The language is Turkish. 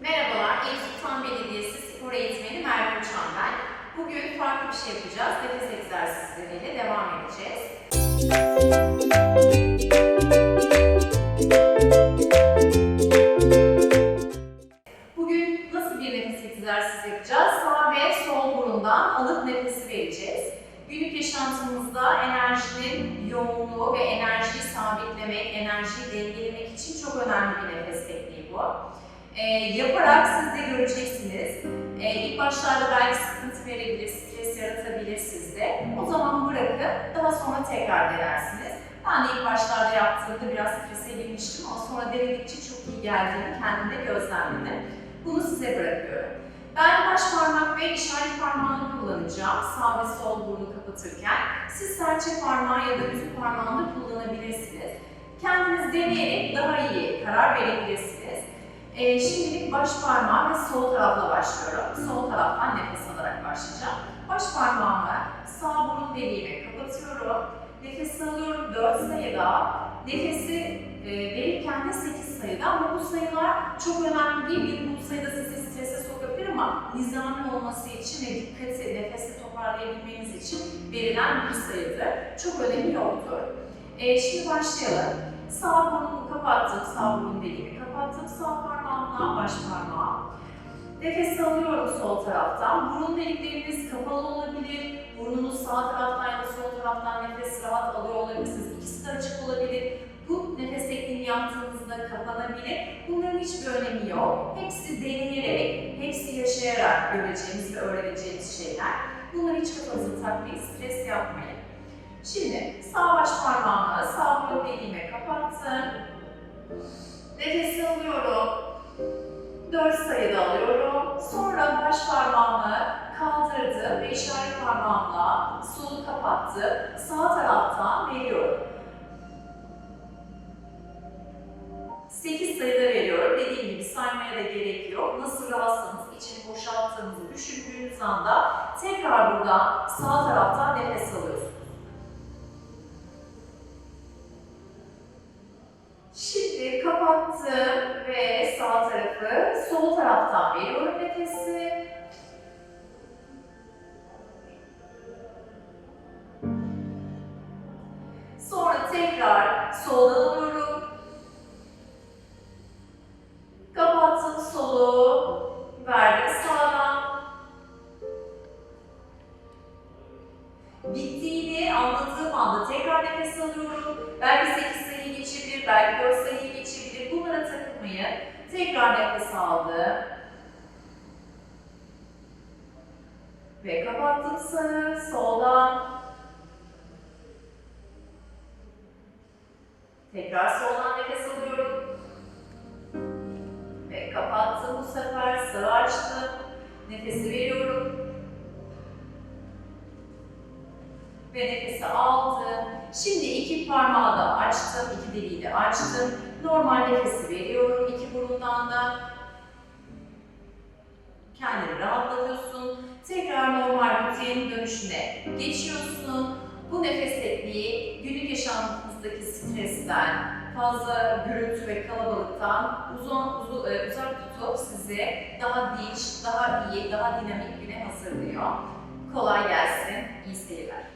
Merhabalar, Sultan Belediyesi Spor Eğitmeni Merve Uçan ben. Bugün farklı bir şey yapacağız. Nefes egzersizleriyle devam edeceğiz. Bugün nasıl bir nefes egzersizi yapacağız? Sağ ve sol burundan alıp nefesi vereceğiz. Günlük yaşantımızda enerjinin yoğunluğu ve enerjiyi sabitlemek, enerjiyi dengelemek için çok önemli bir nefes tekniği bu. Ee, yaparak siz de göreceksiniz. Ee, ilk başlarda belki sıkıntı verebilir, stres yaratabilir sizde. O zaman bırakıp daha sonra tekrar denersiniz. Ben de ilk başlarda yaptığımda biraz strese girmiştim ama sonra denedikçe çok iyi geldiğini kendimde gözlemledim. Bunu size bırakıyorum. Ben baş parmak ve işaret parmağını kullanacağım sağ ve sol burnu kapatırken. Siz serçe parmağı ya da yüzük parmağını da kullanabilirsiniz. Kendiniz deneyerek daha iyi karar verebilirsiniz. Ee, şimdilik baş parmağı ve sol tarafla başlıyorum. Sol taraftan nefes alarak başlayacağım. Baş parmağımı sağ burun deliğime kapatıyorum. Nefes alıyorum 4 sayıda. Nefesi e, verirken de 8 sayıda ama bu sayılar çok önemli değil. Bir bu sayıda sizi strese sokabilir ama nizami olması için ve dikkati, nefesi toparlayabilmeniz için verilen bir sayıdır. Çok önemi yoktur. E, şimdi başlayalım. Sağ burnumu kapattım, sağ burun deliğimi kapattım. Sağ parmağımla baş parmağım. Nefes alıyorum sol taraftan. Burun delikleriniz kapalı olabilir. Burnunuz sağ taraftan ya da sol taraftan nefes rahat alıyor olabilirsiniz. İkisi de açık olabilir. Bu nefes tekniğini yaptığınızda kapanabilir. Bunların hiçbir önemi yok. Hepsi deneyerek, hepsi yaşayarak göreceğimiz ve öğreneceğimiz şeyler. Bunları hiç kafanıza takmayın, stres yapmayın. Şimdi sağ baş parmağımı sağ burun deliğime kapattım. Nefes alıyorum. 4 sayıda alıyorum. Sonra baş parmağımı kaldırdım ve işaret parmağımla solu kapattım. Sağ taraftan veriyorum. 8 sayıda veriyorum. Dediğim gibi saymaya da gerek yok. Nasıl rahatsanız, içini boşalttığınızı düşündüğünüz anda tekrar buradan sağ taraftan nefes alıyorsunuz. Kapattım ve sağ tarafı sol taraftan veriyorum nefesi. Sonra tekrar soldan alıyorum. Kapattım solu, verdim sağdan. Bittiğini anladığım anda tekrar nefes alıyorum. Belki 8 sayı geçebilir, belki 4 sayı geçebilir. Bunlara takılmayın. Tekrar nefes aldım. Ve kapattım sarı, soldan. Tekrar soldan nefes alıyorum. Ve kapattım bu sefer, sağı açtım. Nefesi veriyorum. Ve nefesi aldım. Şimdi iki parmağı da açtım, iki deliği de açtım. Normal nefesi veriyorum iki burundan da. Kendini rahatlatıyorsun. Tekrar normal rutin dönüşüne geçiyorsun. Bu nefes tekniği günlük yaşantımızdaki stresten, fazla gürültü ve kalabalıktan uzun, uzun, e, uzak tutup sizi daha dinç, daha iyi, daha dinamik güne hazırlıyor. Kolay gelsin, iyi seyirler.